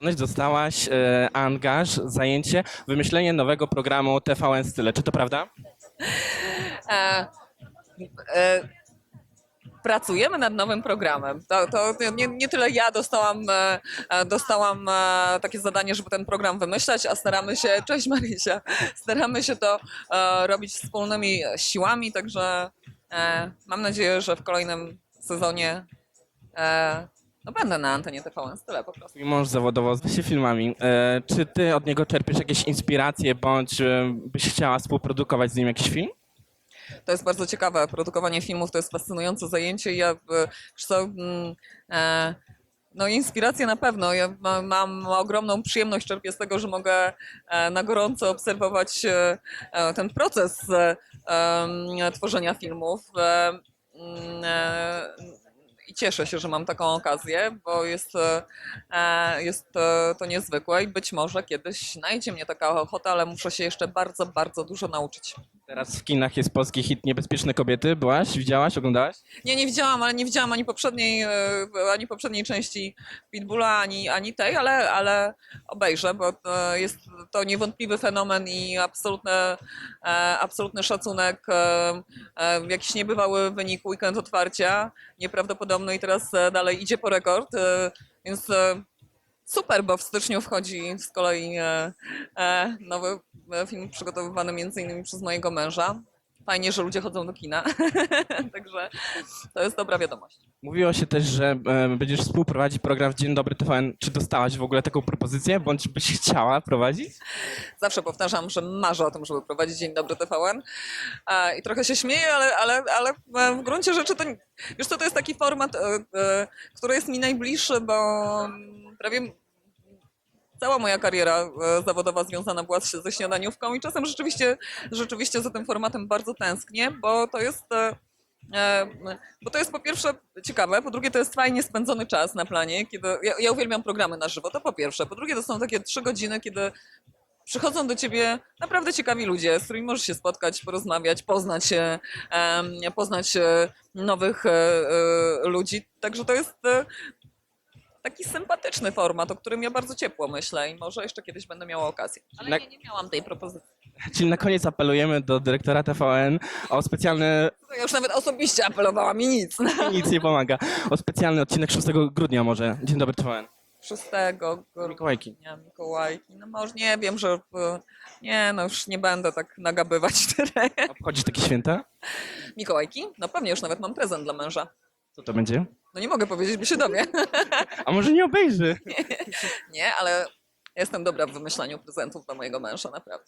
Dostałaś e, angaż, zajęcie, wymyślenie nowego programu TVN Style. Czy to prawda? E, e, pracujemy nad nowym programem. To, to nie, nie tyle ja dostałam, e, e, dostałam e, takie zadanie, żeby ten program wymyślać, a staramy się, cześć Marysia, staramy się to e, robić wspólnymi siłami, także e, mam nadzieję, że w kolejnym sezonie e, no będę na antenie TVN Style po prostu. Mąż zawodowo zajmuje się filmami. E, czy ty od niego czerpiesz jakieś inspiracje, bądź e, byś chciała współprodukować z nim jakiś film? To jest bardzo ciekawe. Produkowanie filmów to jest fascynujące zajęcie. Ja, e, mm, e, no inspiracje na pewno. Ja ma, mam ogromną przyjemność, czerpię z tego, że mogę e, na gorąco obserwować e, e, ten proces e, em, tworzenia filmów. E, mm, e, I cieszę się, że mam taką okazję, bo jest, e, e, jest e, to niezwykłe i być może kiedyś znajdzie mnie taka ochota, ale muszę się jeszcze bardzo, bardzo dużo nauczyć. Teraz w kinach jest polski hit Niebezpieczne kobiety. Byłaś, widziałaś, oglądałaś? Nie, nie widziałam, ale nie widziałam ani poprzedniej, e, ani poprzedniej części Pitbulla, ani, ani tej, ale, ale obejrzę, bo jest to niewątpliwy fenomen i absolutny, e, absolutny szacunek. e, Jakiś niebywały wynik weekend otwarcia, nieprawdopodobny i teraz dalej idzie po rekord, więc super, bo w styczniu wchodzi z kolei nowy film przygotowywany między innymi przez mojego męża. Fajnie, że ludzie chodzą do kina. Także to jest dobra wiadomość. Mówiło się też, że e, będziesz współprowadzić program Dzień Dobry TVN. Czy dostałaś w ogóle taką propozycję, bądź byś chciała prowadzić? Zawsze powtarzam, że marzę o tym, żeby prowadzić Dzień Dobry TVN. E, I trochę się śmieję, ale, ale, ale w gruncie rzeczy to, nie- wiesz co, to jest taki format, e, e, który jest mi najbliższy, bo mm, prawie cała moja kariera e, zawodowa związana była ze śniadaniówką i czasem rzeczywiście, rzeczywiście za tym formatem bardzo tęsknię, bo to jest... e, e, Bo to jest po pierwsze ciekawe, po drugie to jest fajnie spędzony czas na planie, kiedy ja, ja uwielbiam programy na żywo, to po pierwsze. Po drugie to są takie trzy godziny, kiedy przychodzą do ciebie naprawdę ciekawi ludzie, z którymi możesz się spotkać, porozmawiać, poznać poznać nowych ludzi. Także to jest taki sympatyczny format, o którym ja bardzo ciepło myślę i może jeszcze kiedyś będę miała okazję. Ale Na- nie, nie miałam tej propozycji. Czyli na koniec apelujemy do dyrektora TVN o specjalny, Ja już nawet osobiście apelowałam i nic. nic nie pomaga, o specjalny odcinek 6 grudnia może. Dzień Dobry TVN. 6 Mikołajki. grudnia, Mikołajki. No może nie wiem, że e, nie, no już nie będę tak nagabywać tyle. Obchodzisz takie święta? Mikołajki? No pewnie już nawet mam prezent dla męża. Co to będzie? No nie mogę powiedzieć, bo się dowie. A może nie obejrzy? Nie, ale jestem dobra w wymyślaniu prezentów dla mojego męża, naprawdę.